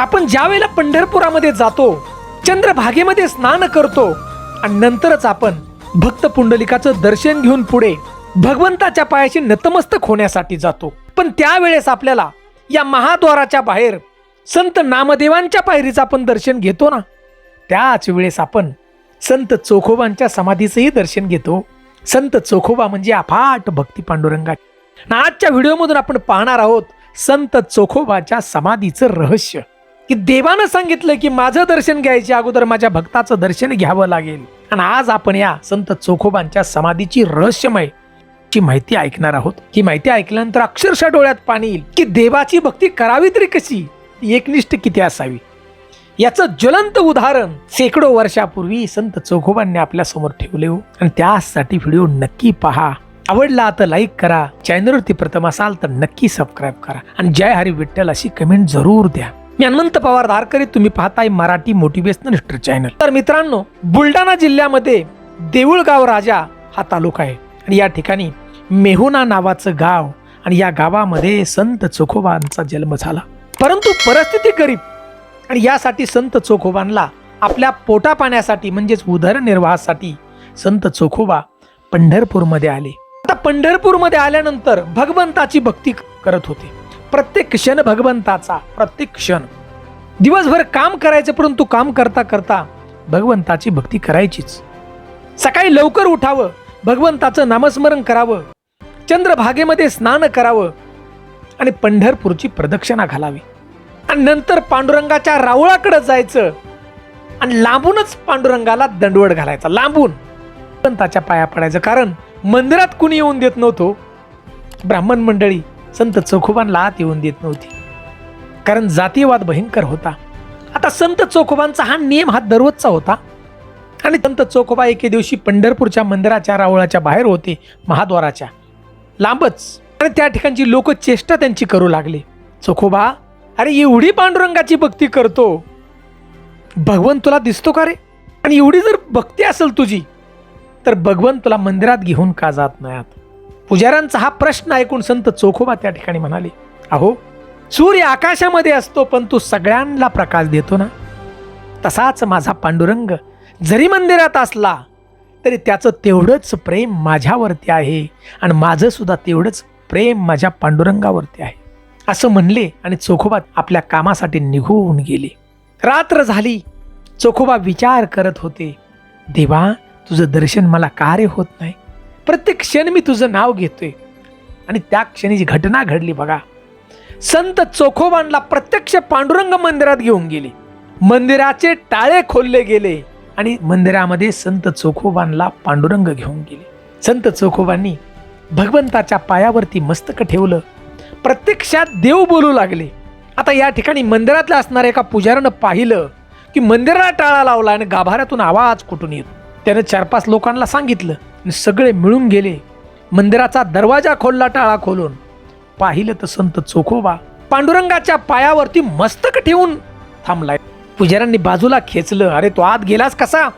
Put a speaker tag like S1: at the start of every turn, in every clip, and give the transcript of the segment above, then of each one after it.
S1: आपण ज्या वेळेला पंढरपुरामध्ये जातो चंद्रभागेमध्ये स्नान करतो आणि नंतरच आपण भक्त पुंडलिकाचं दर्शन घेऊन पुढे भगवंताच्या पायाशी नतमस्तक होण्यासाठी जातो. पण त्यावेळेस आपल्याला या महाद्वाराच्या बाहेर संत नामदेवांच्या पायरीचं आपण दर्शन घेतो ना? त्याच वेळेस आपण संत चोखोबांच्या समाधीचंही दर्शन घेतो. संत चोखोबा म्हणजे अफाट भक्ती पांडुरंगा. आणि आजच्या व्हिडिओमधून आपण पाहणार आहोत संत चोखोबाच्या समाधीचं रहस्य. की देवानं सांगितलं की माझं दर्शन घ्यायच्या अगोदर माझ्या भक्ताचं दर्शन घ्यावं लागेल. आणि आज आपण या संत चोखोबांच्या समाधीची रहस्यमय ची माहिती ऐकणार आहोत. ही माहिती ऐकल्यानंतर अक्षरशः डोळ्यात पाणी येईल की देवाची भक्ती करावी तरी कशी? एकनिष्ठ किती असावी? याचं ज्वलंत उदाहरण शेकडो वर्षापूर्वी संत चोखोबांनी आपल्यासमोर ठेवले हो. आणि त्यासाठी व्हिडिओ नक्की पहा. आवडला तर लाईक करा. चॅनलवरती प्रथम असाल तर नक्की सबस्क्राईब करा. आणि जय हरी विठ्ठल अशी कमेंट जरूर द्या. मी अनंत पवार धारकरी तुम्ही पाहताय मराठी मोटिवेशनल हिस्ट्री चॅनल तर मित्रांनो बुलढाणा जिल्ह्यामध्ये देऊळगाव राजा हा तालुका आहे. आणि या ठिकाणी मेहुना नावाचं गाव आणि या गावामध्ये संत चोखोबांचा जन्म झाला. परंतु परिस्थिती गरीब आणि यासाठी संत चोखोबांना आपल्या पोटा पाण्यासाठी म्हणजेच उदरनिर्वाहासाठी संत चोखोबा पंढरपूरमध्ये आले. आता पंढरपूरमध्ये आल्यानंतर भगवंताची भक्ती करत होते. प्रत्येक क्षण भगवंताचा प्रत्येक क्षण. दिवसभर काम करायचं परंतु काम करता करता भगवंताची भक्ती करायचीच. सकाळी लवकर उठावं भगवंताचं नामस्मरण करावं चंद्रभागेमध्ये स्नान करावं आणि पंढरपूरची प्रदक्षिणा घालावी. आणि नंतर पांडुरंगाच्या रावळाकडे जायचं आणि लांबूनच पांडुरंगाला दंडवड घालायचा लांबून. भगवंताच्या पाया पडायचं कारण मंदिरात कुणी येऊन देत नव्हतो. ब्राह्मण मंडळी संत चौखोबांना आत येऊन देत नव्हती. कारण जातीयवाद भयंकर होता. आता संत चोखोबांचा हा नियम हा दररोजचा होता. आणि संत चोखोबा एके दिवशी पंढरपूरच्या मंदिराच्या रावळाच्या बाहेर होते महाद्वाराच्या. लांबच. आणि त्या ठिकाणची लोक चेष्टा त्यांची करू लागले. चोखोबा अरे एवढी पांडुरंगाची भक्ती करतो. भगवंत तुला दिसतो का रे? आणि एवढी जर भक्ती असेल तुझी तर भगवंत तुला मंदिरात घेऊन का जात नाही आत पुजाऱ्यांचा हा प्रश्न ऐकून संत चोखोबा त्या ठिकाणी म्हणाले अहो सूर्य आकाशामध्ये असतो पण तू सगळ्यांना प्रकाश देतो ना. तसाच माझा पांडुरंग जरी मंदिरात असला तरी त्याचं तेवढंच प्रेम माझ्यावरती आहे आणि माझं सुद्धा तेवढंच प्रेम माझ्या पांडुरंगावरती आहे. असं म्हणले आणि चोखोबा आपल्या कामासाठी निघून गेले. रात्र झाली. चोखोबा विचार करत होते देवा तुझं दर्शन मला कार्य होत नाही? प्रत्येक क्षण मी तुझं नाव घेतोय आणि त्या क्षणीची घटना घडली बघा संत चोखोबांना प्रत्यक्ष पांडुरंग मंदिरात घेऊन गेले. मंदिराचे टाळे खोलले गेले आणि मंदिरामध्ये संत चोखोबांना पांडुरंग घेऊन गेले. संत चोखोबांनी भगवंताच्या पायावरती मस्तक ठेवलं. प्रत्यक्षात देव बोलू लागले. आता या ठिकाणी मंदिरातल्या असणाऱ्या एका पुजाऱ्यानं पाहिलं की मंदिराला टाळा लावला आणि गाभाऱ्यातून आवाज कुठून येतो. त्यानं चार पाच लोकांना सांगितलं आणि सगळे मिळून गेले. मंदिराचा दरवाजा खोलला टाळा खोलून. पाहिलं तर संत चोखोबा पांडुरंगाच्या पायावरती मस्तक ठेवून थांबलाय. पुजाऱ्यांनी बाजूला खेचलं अरे तो आत गेलास कसा?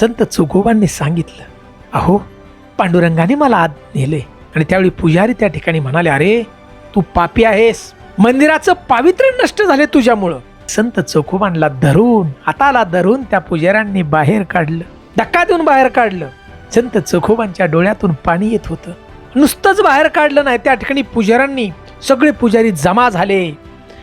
S1: संत चोखोबांनी सांगितलं अहो पांडुरंगाने मला आत नेले. आणि त्यावेळी पुजारी त्या ठिकाणी म्हणाले अरे तू पापी आहेस. मंदिराचं पावित्र्य नष्ट झाले तुझ्यामुळं. संत चोखोबांना धरून हाताला धरून त्या पुजाऱ्यांनी बाहेर काढलं धक्का देऊन बाहेर काढलं. संत चोखोबांच्या डोळ्यातून पाणी येत होतं. नुसतंच बाहेर काढलं नाही त्या ठिकाणी पुजाऱ्यांनी सगळे पुजारी जमा झाले.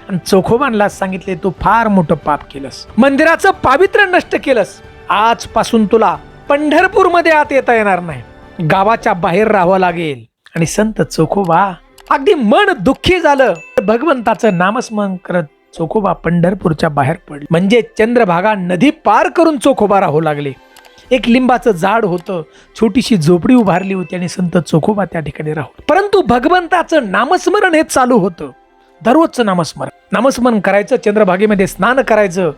S1: आणि चोखोबांना सांगितले तू फार मोठं पाप केलंस. मंदिराचं पावित्र्य नष्ट केलंस. आजपासून तुला पंढरपूरमध्ये आत येता येणार नाही. गावाच्या बाहेर राहावं लागेल. आणि संत चोखोबा अगदी मन दुःखी झालं. भगवंताचं नामस्मरण करत चोखोबा पंढरपूरच्या बाहेर पडले. म्हणजे चंद्रभागा नदी पार करून चोखोबा राहू लागले. एक लिंबाचं झाड होतं. छोटीशी झोपडी उभारली होती आणि संत चोखोबा त्या ठिकाणी राहू परंतु भगवंताचं नामस्मरण हे चालू होतं. दररोजचं नामस्मरण. नामस्मरण करायचं चंद्रभागेमध्ये स्नान करायचं.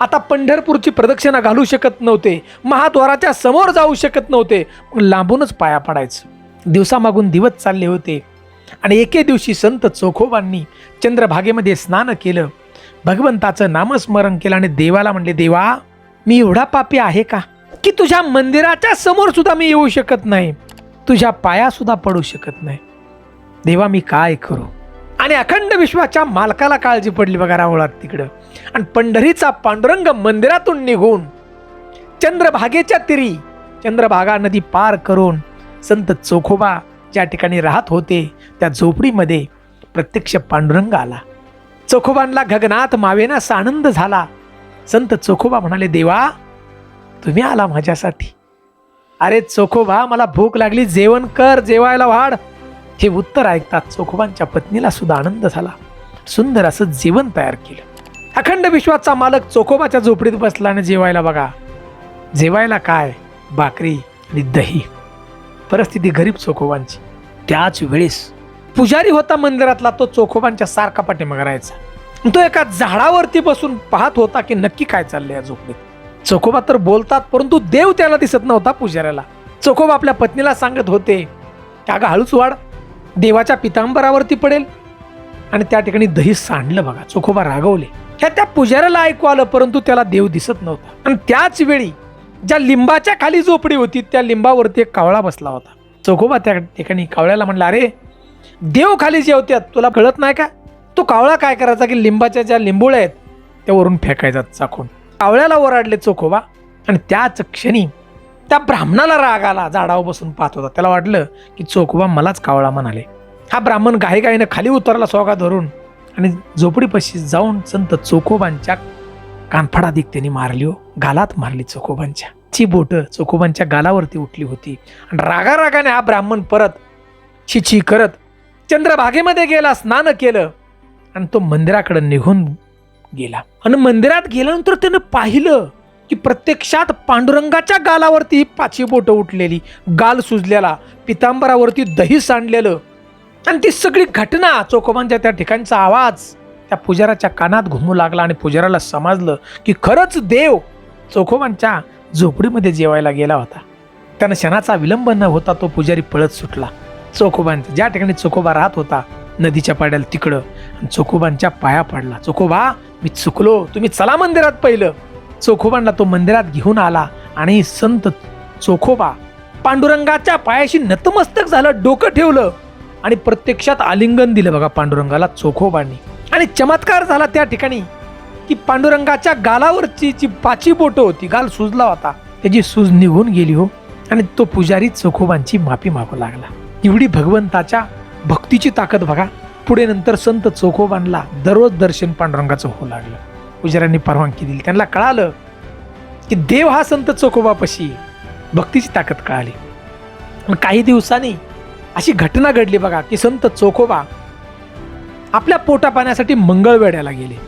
S1: आता पंढरपूरची प्रदक्षिणा घालू शकत नव्हते. महाद्वाराच्या समोर जाऊ शकत नव्हते. लांबूनच पाया पडायचं. दिवसामागून दिवस चालले होते. आणि एके दिवशी संत चोखोबांनी चंद्रभागेमध्ये स्नान केलं. भगवंताचं नामस्मरण केलं आणि देवाला म्हणले देवा मी एवढा पापी आहे का? की तुझ्या मंदिराच्या समोर सुद्धा मी येऊ शकत नाही. तुझ्या पाया सुद्धा पडू शकत नाही. देवा मी काय करू? आणि अखंड विश्वाच्या मालकाला काळजी पडली बघा रावळात तिकडं. आणि पंढरीचा पांडुरंग मंदिरातून निघून चंद्रभागेच्या तिरी चंद्रभागा नदी पार करून संत चोखोबा ज्या ठिकाणी राहत होते त्या झोपडीमध्ये प्रत्यक्ष पांडुरंग आला. चोखोबांना गगनात मावेना आनंद झाला. संत चोखोबा म्हणाले देवा तुम्ही आला माझ्यासाठी. अरे चोखोबा मला भूक लागली जेवण कर जेवायला वाढ. हे उत्तर ऐकतात चोखोबांच्या पत्नीला सुद्धा आनंद झाला. सुंदर असं जेवण तयार केलं. अखंड विश्वाचा मालक चोखोबाच्या झोपडीत बसला आणि जेवायला बघा. जेवायला काय? भाकरी आणि दही. परिस्थिती गरीब चोखोबांची. त्याच वेळेस पुजारी होता मंदिरातला तो चोखोबांच्या सारखा पाठीमाग राहायचा. तो एका झाडावरती बसून पाहत होता की नक्की काय चाललंय या झोपडीत. चोखोबा तर बोलतात परंतु देव त्याला दिसत नव्हता पुजाऱ्याला. चोखोबा आपल्या पत्नीला सांगत होते का हळूच वाढ देवाच्या पितांबरावरती पडेल. आणि त्या ठिकाणी दही सांडलं बघा चोखोबा रागवले. ह्या त्या पुजाऱ्याला ऐकू आलं परंतु त्याला देव दिसत नव्हता. आणि त्याच वेळी ज्या लिंबाच्या खाली झोपडी होती त्या लिंबावरती एक कावळा बसला होता. चोखोबा त्या ठिकाणी कावळ्याला म्हणला अरे देव खाली जेवत्यात तुला कळत नाही का? तो कावळा काय करायचा की लिंबाच्या ज्या लिंबोळ्या आहेत त्यावरून फेकायचा चाखून कावळ्याला ओरडले चोखोबा. आणि त्याच क्षणी त्या ब्राह्मणाला राग आला. झाडावर बसून पाहत होता. त्याला वाटलं की चोखोबा मलाच कावळा म्हणाले. हा ब्राह्मण घाईघाईनं खाली उतरला सोगा धरून. आणि झोपडीपाशी जाऊन संत चोखोबांच्या कानफडा दिक मारली हो. गालात मारली चोखोबांच्या. ची बोट चोखोबांच्या गालावरती उठली होती. आणि रागा रागाने हा ब्राह्मण परत छिछी करत चंद्रभागेमध्ये गेला स्नान केलं. आणि तो मंदिराकडे निघून गेला. आणि मंदिरात गेल्यानंतर त्यानं पाहिलं की प्रत्यक्षात पांडुरंगाच्या गालावरती पाची पाचही बोटं उठलेली. गाल सुजलेला पितांबरावरती दही सांडलेलं. आणि ती सगळी घटना चोखोबांच्या त्या ठिकाणचा आवाज त्या पुजाराच्या कानात घुमू लागला आणि पुजाराला समजलं की खरंच देव चोखोबांच्या झोपडीमध्ये जेवायला गेला होता. त्यानं क्षणाचा विलंब न होता तो पुजारी पळत सुटला. चोखोबांचा ज्या ठिकाणी चोखोबा राहत होता नदीच्या पाड्याला तिकडं. आणि चोखोबांच्या पाया पडला. चोखोबा मी चुकलो. तुम्ही चला मंदिरात पहिलं. चोखोबांना तो मंदिरात घेऊन आला. आणि संत चोखोबा पांडुरंगाच्या पायाशी नतमस्तक झालं डोकं ठेवलं. आणि प्रत्यक्षात आलिंगन दिलं बघा पांडुरंगाला चोखोबांनी. आणि चमत्कार झाला त्या ठिकाणी की पांडुरंगाच्या गालावरची जी पाची बोट होती गाल सुजला होता. त्याची सूज निघून गेली हो. आणि तो पुजारी चोखोबांची माफी मागू लागला. एवढी भगवंताच्या भक्तीची ताकद बघा. पुढे नंतर संत चोखोबांना दररोज दर्शन पांडुरंगाचं होऊ लागलं. पुजाऱ्यांनी परवानगी दिली. त्यांना कळालं की देव हा संत चोखोबापाशी भक्तीची ताकद कळाली. आणि काही दिवसांनी अशी घटना घडली बघा की संत चोखोबा आपल्या पोटा पाण्यासाठी मंगळवेड्याला गेले.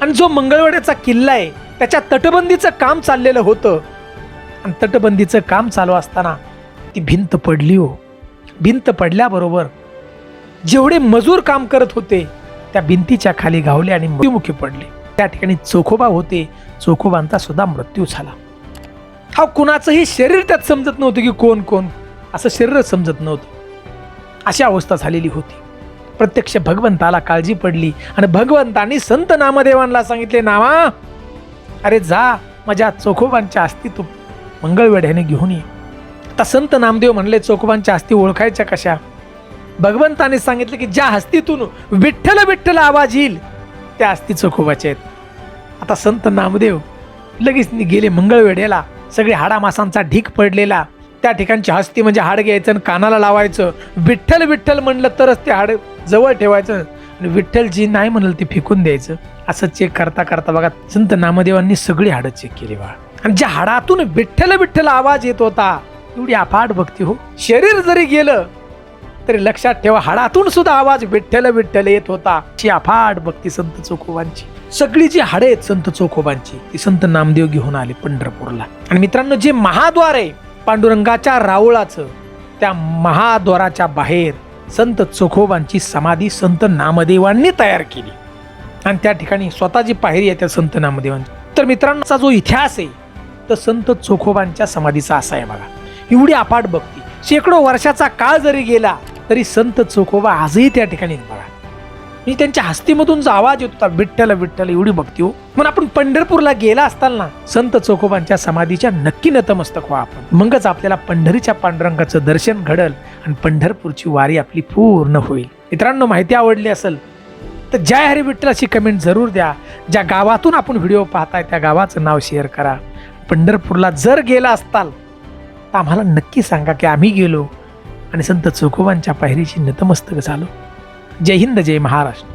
S1: आणि जो मंगळवेड्याचा किल्ला आहे त्याच्या तटबंदीचं काम चाललेलं होतं. आणि तटबंदीचं काम चालू असताना ती भिंत पडली हो. भिंत पडल्याबरोबर जेवढे मजूर काम करत होते त्या भिंतीच्या खाली गावले आणि मृत्युमुखी पडले. त्या ठिकाणी चोखोबा होते. चोखोबांचा सुद्धा मृत्यू झाला. हा कुणाचंही शरीर त्यात समजत नव्हतं की कोण कोण. असं शरीरच समजत नव्हतं. अशी अवस्था झालेली होती. प्रत्यक्ष भगवंताला काळजी पडली आणि भगवंतांनी संत नामदेवांना सांगितले नामा अरे जा माझ्या चोखोबांच्या अस्तित्व तू मंगळवेढ्याने घेऊन ये. आता संत नामदेव म्हणले चोखोबांच्या हस्ती ओळखायच्या कशा? भगवंताने सांगितले की ज्या हस्तीतून विठ्ठल विठ्ठल आवाज येईल त्या हस्ती चोखोबाच्या आहेत. आता संत नामदेव लगेच गेले मंगळवेढ्याला. सगळे हाडामासांचा ढीक पडलेला. त्या ठिकाणची हस्ती म्हणजे हाड घ्यायचं आणि कानाला लावायचं. विठ्ठल विठ्ठल म्हणलं तरच ते हाड जवळ ठेवायचं. आणि विठ्ठल जी नाही म्हणलं ते फेकून द्यायचं. असं चेक करता करता बघा संत नामदेवांनी सगळी हाडं चेक केली बा आणि ज्या हाडातून विठ्ठल विठ्ठल आवाज येत होता एवढी अफाट भक्ती हो. शरीर जरी गेलं तरी लक्षात ठेवा हाडातून सुद्धा आवाज विठ्ठल विठ्ठल येत होता. ची अफाट भक्ती संत चोखोबांची. सगळी जी हाडे आहेत संत चोखोबांची ती संत नामदेव घेऊन आले पंढरपूरला. आणि मित्रांनो जे महाद्वार आहे पांडुरंगाच्या रावळाचं त्या महाद्वाराच्या बाहेर संत चोखोबांची समाधी संत नामदेवांनी तयार केली. आणि त्या ठिकाणी स्वतःची पायरी आहे त्या संत नामदेवांची. तर मित्रांचा जो इतिहास आहे तर संत चोखोबांच्या समाधीचा असा आहे बघा. एवढी अपाट भक्ती. शेकडो वर्षाचा काळ जरी गेला तरी संत चोखोबा आजही त्या ठिकाणी बघा म्हणजे त्यांच्या हस्तीमधून जो आवाज येत होता विठ्ठल विठ्ठल एवढी भक्ती हो. मग आपण पंढरपूरला गेला असताना संत चोखोबांच्या समाधीच्या नक्की नतमस्तक व्हा आपण. मगच आपल्याला पंढरीच्या पांडुरंगाचं दर्शन घडल आणि पंढरपूरची वारी आपली पूर्ण होईल. मित्रांनो माहिती आवडली असेल तर जय हरी विठ्ठलाची कमेंट जरूर द्या. ज्या गावातून आपण व्हिडिओ पाहताय त्या गावाचं नाव शेअर करा. पंढरपूरला जर गेला असताल तर आम्हाला नक्की सांगा की आम्ही गेलो आणि संत चोखोबांच्या पायरीशी नतमस्तक झालो. जय हिंद जय महाराष्ट्र.